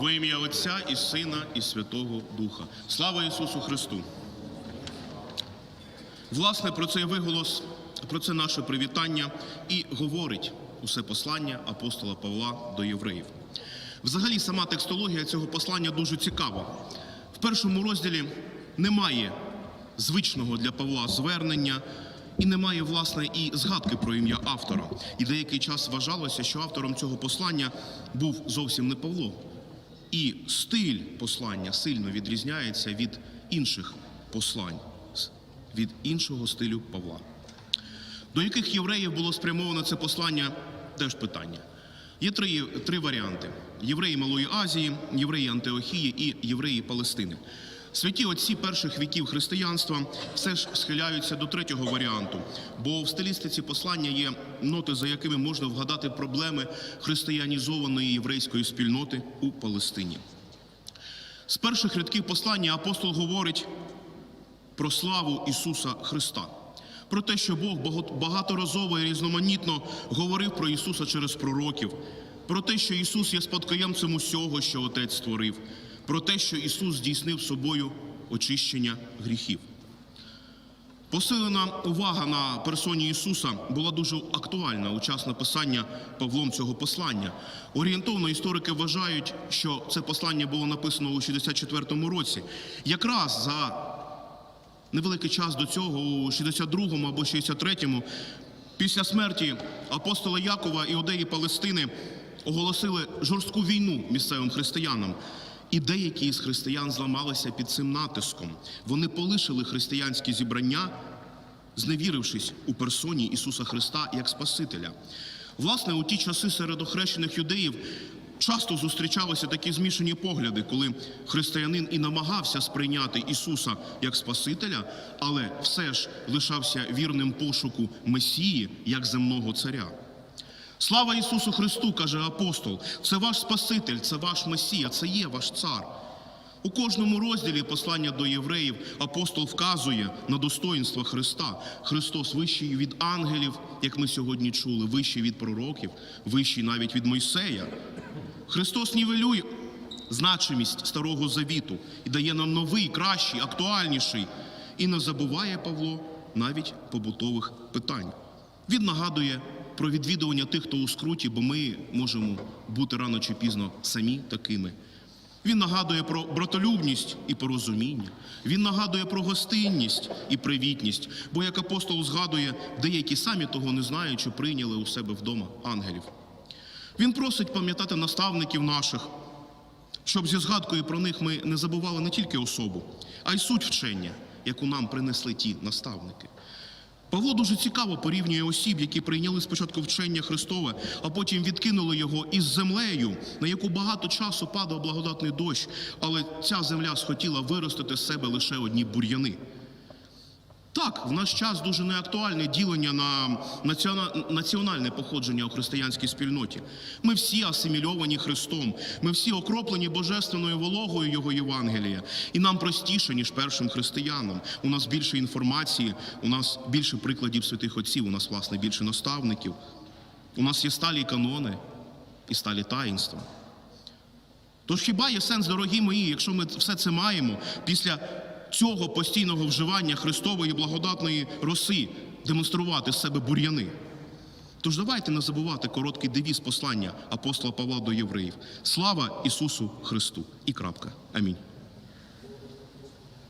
Во ім'я Отця і Сина, і Святого Духа. Слава Ісусу Христу! Власне, про цей виголос, про це наше привітання і говорить усе послання апостола Павла до євреїв. Взагалі, сама текстологія цього послання дуже цікава. В першому розділі немає звичного для Павла звернення, і немає, власне, і згадки про ім'я автора. І деякий час вважалося, що автором цього послання був зовсім не Павло. І стиль послання сильно відрізняється від інших послань, від іншого стилю Павла. До яких євреїв було спрямовано це послання, теж питання. Є три, три варіанти: євреї Малої Азії, євреї Антиохії і євреї Палестини. Святі отці перших віків християнства все ж схиляються до третього варіанту, бо в стилістиці послання є ноти, за якими можна вгадати проблеми християнізованої єврейської спільноти у Палестині. З перших рядків послання апостол говорить про славу Ісуса Христа, про те, що Бог багаторазово і різноманітно говорив про Ісуса через пророків, про те, що Ісус є спадкоємцем усього, що Отець створив, про те, що Ісус здійснив собою очищення гріхів. Посилена увага на персоні Ісуса була дуже актуальна у час написання Павлом цього послання. Орієнтовно історики вважають, що це послання було написано у 64-му році, якраз за невеликий час до цього, у 62-му або 63-му, після смерті апостола Якова іудеї Палестини оголосили жорстку війну місцевим християнам. І деякі з християн зламалися під цим натиском. Вони полишили християнські зібрання, зневірившись у персоні Ісуса Христа як Спасителя. Власне, у ті часи серед охрещених юдеїв часто зустрічалися такі змішані погляди, коли християнин і намагався сприйняти Ісуса як Спасителя, але все ж лишався вірним пошуку Месії як земного царя. Слава Ісусу Христу, каже апостол, це ваш Спаситель, це ваш Месія, це є ваш цар. У кожному розділі послання до євреїв апостол вказує на достоїнства Христа. Христос вищий від ангелів, як ми сьогодні чули, вищий від пророків, вищий навіть від Мойсея. Христос нівелює значимість старого завіту і дає нам новий, кращий, актуальніший. І не забуває Павло навіть побутових питань. Він нагадує про відвідування тих, хто у скруті, бо ми можемо бути рано чи пізно самі такими. Він нагадує про братолюбність і порозуміння. Він нагадує про гостинність і привітність, бо як апостол згадує, деякі самі того не знаючи, прийняли у себе вдома ангелів. Він просить пам'ятати наставників наших, щоб зі згадкою про них ми не забували не тільки особу, а й суть вчення, яку нам принесли ті наставники. Павло дуже цікаво порівнює осіб, які прийняли спочатку вчення Христове, а потім відкинули його із землею, на яку багато часу падав благодатний дощ, але ця земля схотіла виростити з себе лише одні бур'яни. Так, в наш час дуже неактуальне ділення на національне походження у християнській спільноті. Ми всі асимільовані Христом, ми всі окроплені божественною вологою Його Євангелія. І нам простіше, ніж першим християнам. У нас більше інформації, у нас більше прикладів святих отців, у нас, власне, більше наставників. У нас є сталі канони і сталі таїнства. Тож хіба є сенс, дорогі мої, якщо ми все це маємо після цього постійного вживання Христової благодатної роси демонструвати з себе бур'яни? Тож давайте не забувати короткий девіз послання апостола Павла до євреїв. Слава Ісусу Христу! І крапка. Амінь.